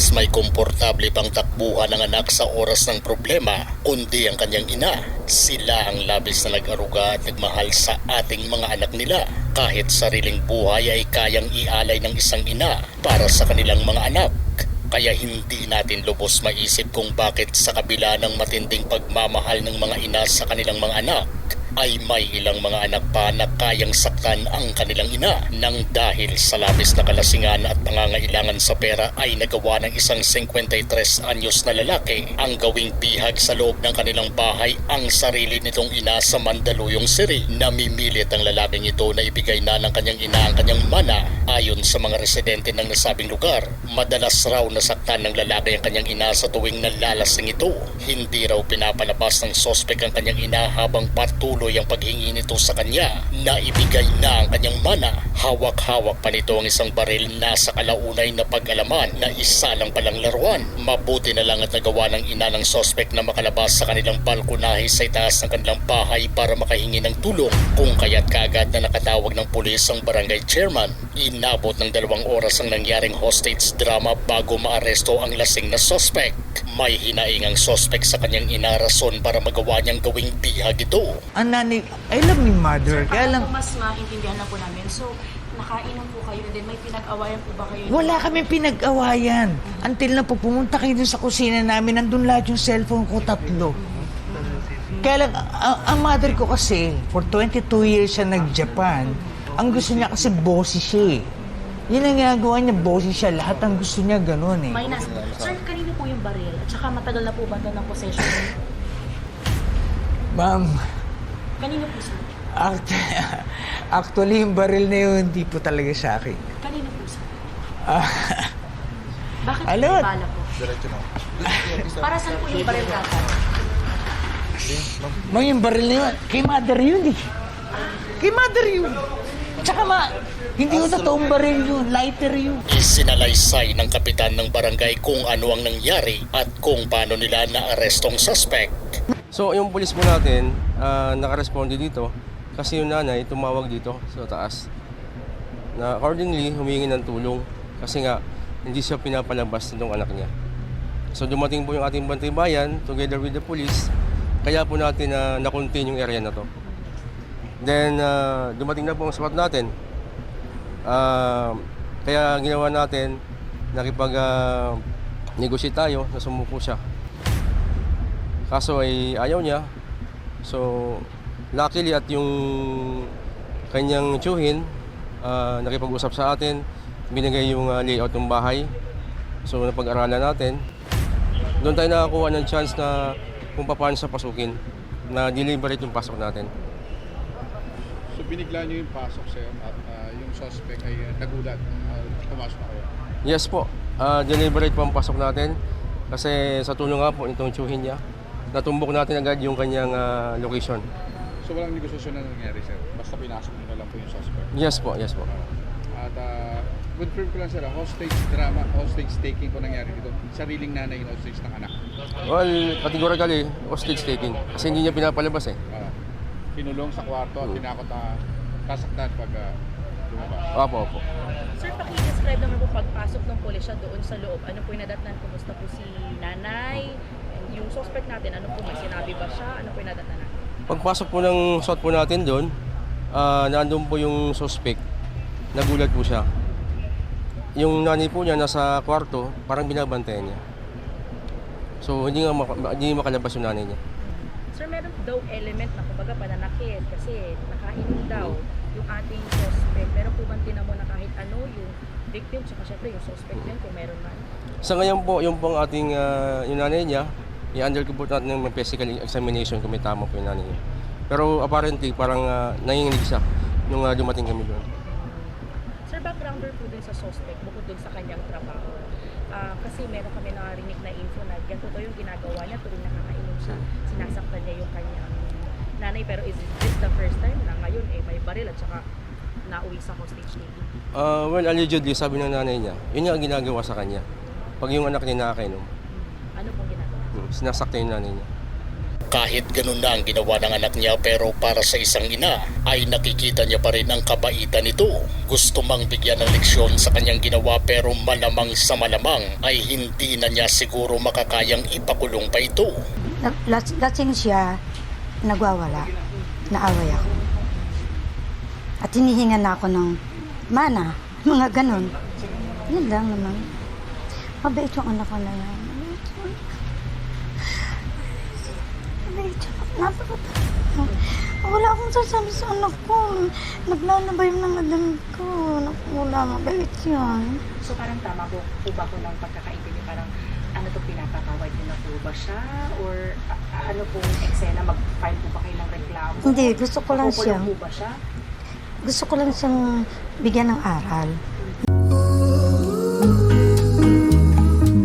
Mas may komportable pang takbuhan ng anak sa oras ng problema, kundi ang kanyang ina. Sila ang labis na nag-aruga at nagmahal sa ating mga anak nila. Kahit sariling buhay ay kayang ialay ng isang ina para sa kanilang mga anak. Kaya hindi natin lubos maisip kung bakit sa kabila ng matinding pagmamahal ng mga ina sa kanilang mga anak, ay may ilang mga anak pa na kayang saktan ang kanilang ina. Nang dahil sa labis na kalasingan at pangangailangan sa pera ay nagawa ng isang 53 anyos na lalaki. Ang gawing bihag sa loob ng kanilang bahay ang sarili nitong ina sa Mandaluyong City. Namimilit ang lalaking ito na ibigay na ng kanyang ina ang kanyang mana ayon sa mga residente ng nasabing lugar. Madalas raw nasaktan ng lalaki ang kanyang ina sa tuwing nalalasing ito. Hindi raw pinapalabas ng sospek ang kanyang ina habang patuloy ang paghingi nito sa kanya na ibigay na ang kanyang mana. Hawak-hawak pa nito ang isang baril na sa kalaunay na pag-alaman na isa lang palang laruan. Mabuti na lang at nagawa ng ina ng sospek na makalabas sa kanilang balkonahe sa itaas ng kanilang bahay para makahingi ng tulong kung kaya't kaagad na nakatawag ng pulis ang barangay chairman. Inabot ng dalawang oras ang nangyaring hostage drama bago maaresto ang lasing na sospek. May hinaing ang sospek sa kanyang ina rason para magawa niyang gawing bihag ito. Ang nanay, I love me mother. Sir, Kaya lang, po mas maintindihan lang po namin. So, nakainom po kayo and then may pinag-awayan po ba kayo? wala kami pinag-awayan. Until na po pumunta kayo dun sa kusina namin, nandun lahat yung cellphone ko, tatlo. Kaya lang, ang, ang mother ko kasi, for 22 years siya nag-Japan, ang gusto niya kasi bossy siya eh. Yun ang ginagawa niya, bossy siya. Lahat ang gusto niya ganun eh. May nas- Sir, kanino po yung baril? At saka matagal na po ba ito ng possession? Ma'am, kanino po sir? act- actually yung baril na yun, hindi po talaga sa akin. Kanino po sir? Ah, Bakit po bala po? Para saan po yung baril data? Ma'am, yung baril na yun, kay mother yun eh. Kay mother yun. Tsaka ma, hindi yung totoong baril yun, lighter yun. Isinalaysay ng kapitan ng barangay kung ano ang nangyari at kung paano nila naarestong suspect. So yung pulis po natin, uh, nakaresponde dito kasi yung nanay tumawag dito sa taas na accordingly humingi ng tulong kasi nga hindi siya pinapalabas ng anak niya. So dumating po yung ating bantay bayan together with the police kaya po natin na na-contain yung area na to. Then uh, dumating na po ang SWAT natin. Uh, kaya ginawa natin nakipag uh, negotiate tayo na sumuko siya. Kaso ay ayaw niya. So, luckily at yung kanyang tsuhin, ah, nakipag-usap sa atin, binigay yung ah, layout ng bahay. So, napag-aralan natin. Doon tayo nakakuha ng chance na kung paano sa pasukin, na deliberate yung pasok natin. Binigla niyo yung pasok sir at ah, yung suspect ay ah, nagulat. Uh, pumasok na kayo. Yes po, ah, deliberate po ang pasok natin. Kasi sa tulong nga po itong tsuhin niya, natumbok natin agad yung kanyang ah, location. So walang negosasyon na nangyari sir. Basta pinasok niyo na lang po yung suspect. Yes po, yes po. At uh, confirm ko lang sir, hostage drama, hostage taking po nangyari dito. Sariling nanay yung hostage ng anak. Well, categorically, hostage taking. Kasi hindi niya pinapalabas eh. Ah, kinulong sa kwarto at tinakot na kasaktan pag ah, lumabas. Opo, opo. Sir, paki-describe naman po pagpasok ng pulisya doon sa loob. Ano po yung nadatnan? Kumusta po si nanay? Yung suspect natin, ano po may sinabi ba siya? Ano po yung nadatnan natin? Pagpasok po ng SWAT po natin doon, ah nandun po yung suspect. Nagulat po siya. Yung nanay po niya nasa kwarto, parang binabantayan niya. So, hindi nga maka- hindi makalabas yung nanay niya. Sir, meron daw element na kumbaga pananakit kasi nakainom daw yung ating suspect. Meron po bang tinamo na kahit ano yung victim tsaka syempre yung suspect din kung meron man? Sa ngayon po, yung pong ating ah, yung nanay niya, i-under ko po natin ng physical examination kung may tama po yung nanay niya. Pero apparently, parang uh, nanginginig siya nung ah, dumating kami doon. Sir, backgrounder po dun sa suspect bukod dun sa kanyang trabaho. Kasi meron kami narinig na info na ganito daw yung ginagawa niya tuwing nakakainom siya. Sinasaktan niya yung kanyang nanay pero is this the first time na ngayon eh may baril at saka nauwi sa hostage taking? Ah, well, allegedly, sabi ng nanay niya, yun yung ginagawa sa kanya. Pag yung anak niya nakakainom, Ano pong ginagawa? hmm, sinasaktan yung nanay niya. Kahit ganun na ang ginawa ng anak niya pero para sa isang ina ay nakikita niya pa rin ang kabaitan nito. Gusto mang bigyan ng leksyon sa kanyang ginawa pero malamang sa malamang ay hindi na niya siguro makakayang ipakulong pa ito. Lasing siya, nagwawala, naaway ako. At hinihingan na ako ng mana, mga ganon. Yan lang naman. Mabait yung anak ko na yan. Mabait yung Mabait yung napakabait. Wala akong sasabi sa anak ko. Naglalabay yung mga damit ko. Wala, mabait yan. So parang tama po, po ba ko ng pagkakaintindi? Parang ano to pinapatawad niyo na po ba siya? Or a- ano pong eksena? Mag-file po ba kayo ng reklamo? Hindi, gusto ko lang Makukulong siyang, po ba siya? gusto ko lang siyang bigyan ng aral.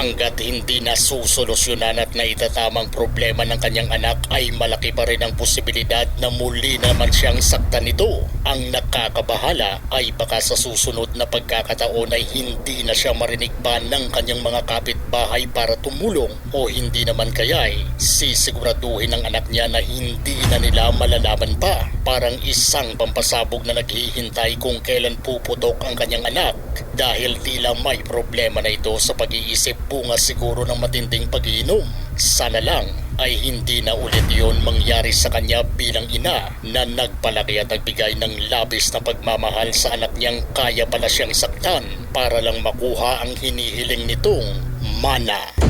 Hanggat hindi na susolusyonan at naitatamang problema ng kanyang anak ay malaki pa rin ang posibilidad na muli naman siyang saktan nito. Ang nakakabahala ay baka sa susunod na pagkakataon ay hindi na siya marinig pa ng kanyang mga kapitbahay para tumulong o hindi naman kaya ay sisiguraduhin ng anak niya na hindi na nila malalaman pa. Parang isang pampasabog na naghihintay kung kailan puputok ang kanyang anak dahil tila may problema na ito sa pag-iisip bunga siguro ng matinding pag-iinom. Sana lang ay hindi na ulit yon mangyari sa kanya bilang ina na nagpalaki at nagbigay ng labis na pagmamahal sa anak niyang kaya pala siyang saktan para lang makuha ang hinihiling nitong mana.